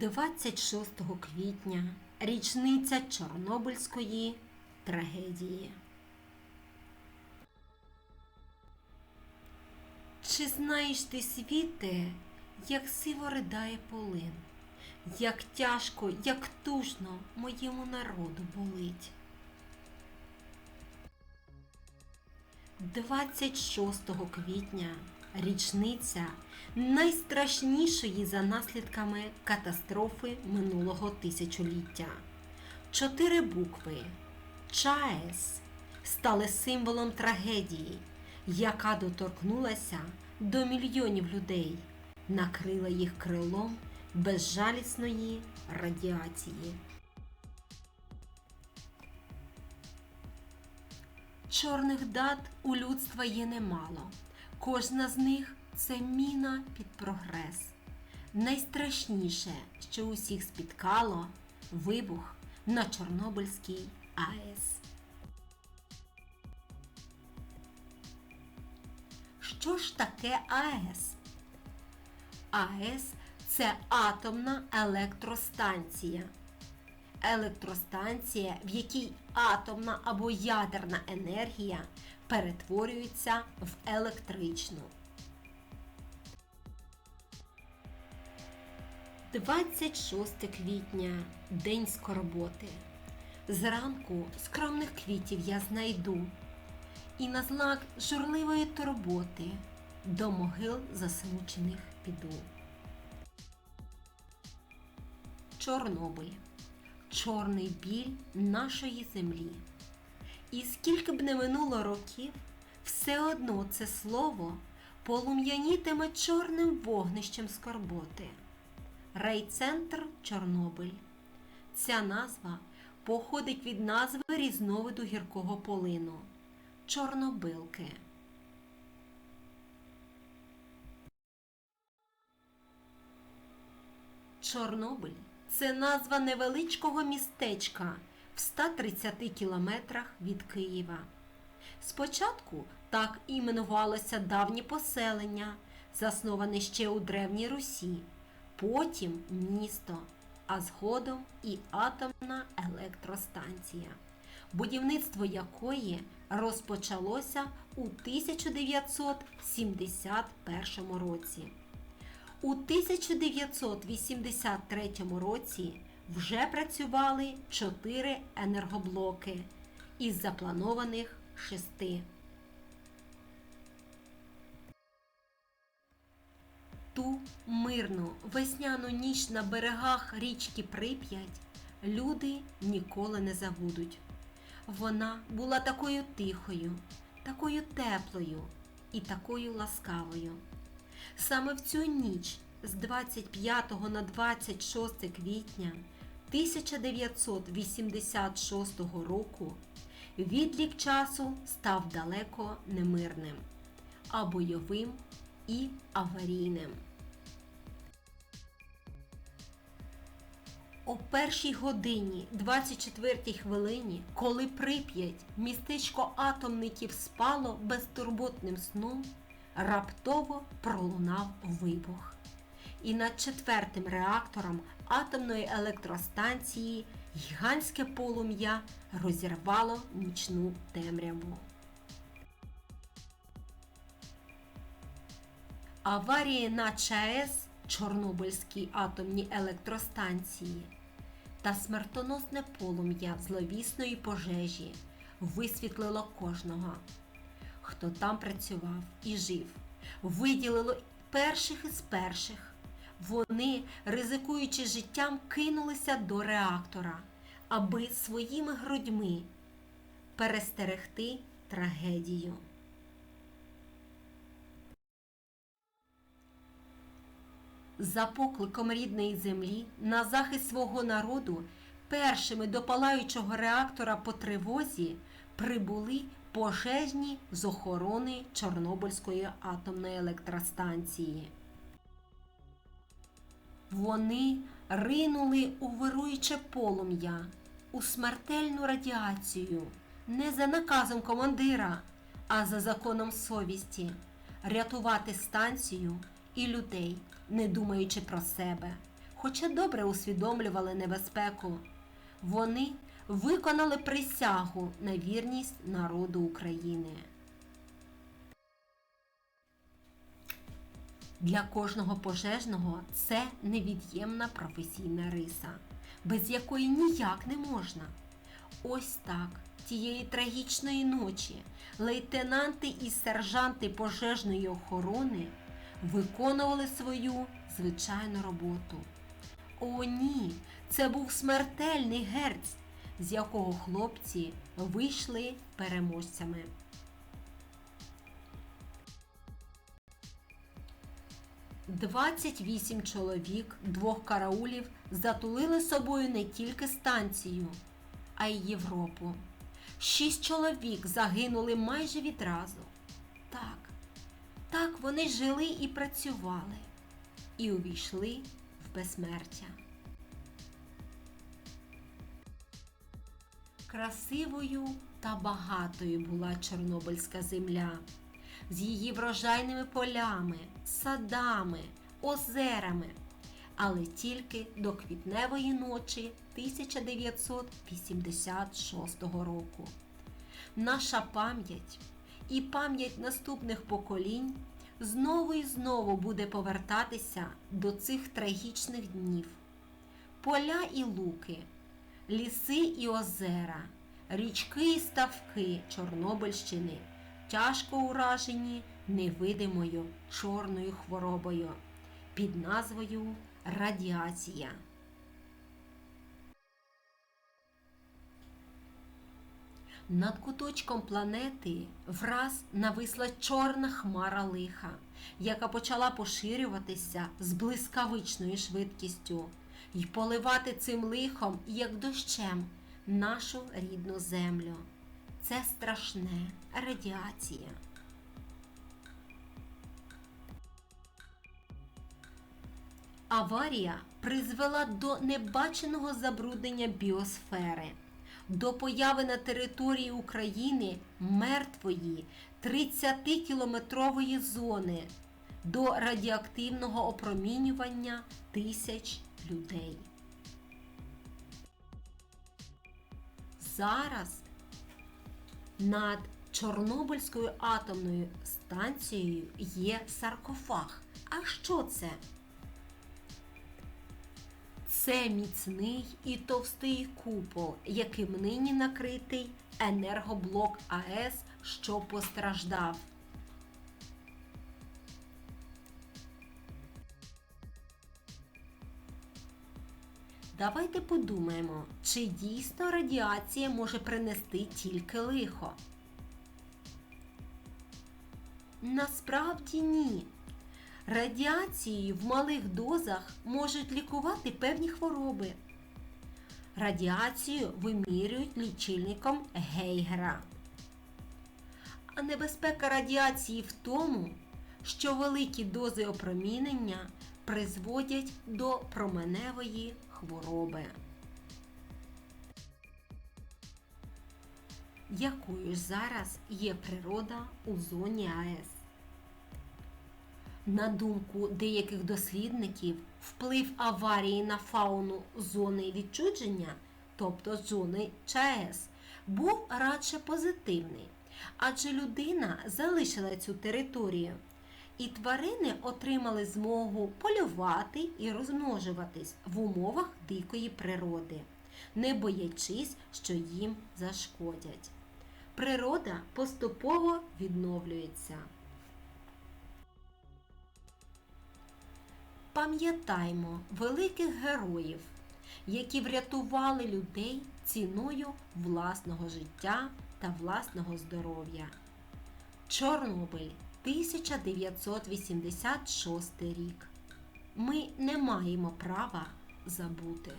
26 квітня річниця Чорнобильської трагедії. Чи знаєш ти світе, як сиво ридає полин, як тяжко, як тужно моєму народу болить? 26 квітня річниця найстрашнішої за наслідками катастрофи минулого тисячоліття. Чотири букви ЧАЕС стали символом трагедії, яка доторкнулася до мільйонів людей, накрила їх крилом безжалісної радіації. Чорних дат у людства є немало. Кожна з них це міна під прогрес. Найстрашніше, що усіх спіткало вибух на Чорнобильській АЕС. Що ж таке АЕС? АЕС це атомна електростанція. Електростанція, в якій атомна або ядерна енергія перетворюється в електричну. 26 квітня День скорботи. Зранку скромних квітів я знайду і на знак журливої турботи до могил засмучених піду. Чорнобиль чорний біль нашої землі. І скільки б не минуло років, все одно це слово полум'янітиме чорним вогнищем скорботи. Райцентр Чорнобиль. Ця назва походить від назви різновиду гіркого полину чорнобилки. Чорнобиль це назва невеличкого містечка в 130 кілометрах від Києва. Спочатку так іменувалося давнє поселення, засноване ще у Древній Русі, потім місто, а згодом і атомна електростанція, будівництво якої розпочалося у 1971 році. У 1983 році вже працювали 4 енергоблоки із запланованих 6. Ту мирну весняну ніч на берегах річки Прип'ять люди ніколи не забудуть. Вона була такою тихою, такою теплою і такою ласкавою. Саме в цю ніч з 25 на 26 квітня 1986 року відлік часу став далеко немирним, а бойовим і аварійним. О першій годині 24 хвилині, коли Прип'ять, містечко атомників спало безтурботним сном, раптово пролунав вибух. І над четвертим реактором атомної електростанції гігантське полум'я розірвало нічну темряву. Аварії на ЧАЕС Чорнобильській атомній електростанції та смертоносне полум'я зловісної пожежі висвітлило кожного хто там працював і жив, виділило перших із перших. Вони, ризикуючи життям, кинулися до реактора, аби своїми грудьми перестерегти трагедію. За покликом рідної землі на захист свого народу першими до палаючого реактора по тривозі прибули пожежні з охорони Чорнобильської атомної електростанції. Вони ринули у вируюче полум'я, у смертельну радіацію, не за наказом командира, а за законом совісті. Рятувати станцію і людей, не думаючи про себе, хоча добре усвідомлювали небезпеку, вони виконали присягу на вірність народу України. Для кожного пожежного це невід'ємна професійна риса, без якої ніяк не можна. Ось так тієї трагічної ночі лейтенанти і сержанти пожежної охорони виконували свою звичайну роботу. О, ні, це був смертельний герць, з якого хлопці вийшли переможцями. Двадцять вісім чоловік двох караулів затулили собою не тільки станцію, а й Європу. Шість чоловік загинули майже відразу. Так, так вони жили і працювали, і увійшли в безсмертя. Красивою та багатою була Чорнобильська земля з її врожайними полями, садами, озерами, але тільки до квітневої ночі 1986 року. Наша пам'ять і пам'ять наступних поколінь знову і знову буде повертатися до цих трагічних днів. Поля і луки, ліси і озера, річки і ставки Чорнобильщини тяжко уражені невидимою чорною хворобою під назвою радіація. Над куточком планети враз нависла чорна хмара лиха, яка почала поширюватися з блискавичною швидкістю і поливати цим лихом, як дощем, нашу рідну землю. Це страшне радіація. Аварія призвела до небаченого забруднення біосфери, до появи на території України мертвої 30-кілометрової зони, до радіоактивного опромінювання тисяч людей. Зараз над Чорнобильською атомною станцією є саркофаг. А що це? Це міцний і товстий купол, яким нині накритий енергоблок АЕС, що постраждав. Давайте подумаємо, чи дійсно радіація може принести тільки лихо. Насправді ні. Радіацією в малих дозах можуть лікувати певні хвороби. Радіацію вимірюють лічильником Гейгера. А небезпека радіації в тому, що великі дози опромінення призводять до променевої хвороби. Якою ж зараз є природа у зоні АЕС? На думку деяких дослідників, вплив аварії на фауну зони відчудження, тобто зони ЧАЕС, був радше позитивний, адже людина залишила цю територію, і тварини отримали змогу полювати і розмножуватись в умовах дикої природи, не боячись, що їм зашкодять. Природа поступово відновлюється. Пам'ятаймо великих героїв, які врятували людей ціною власного життя та власного здоров'я. Чорнобиль 1986 рік. Ми не маємо права забути.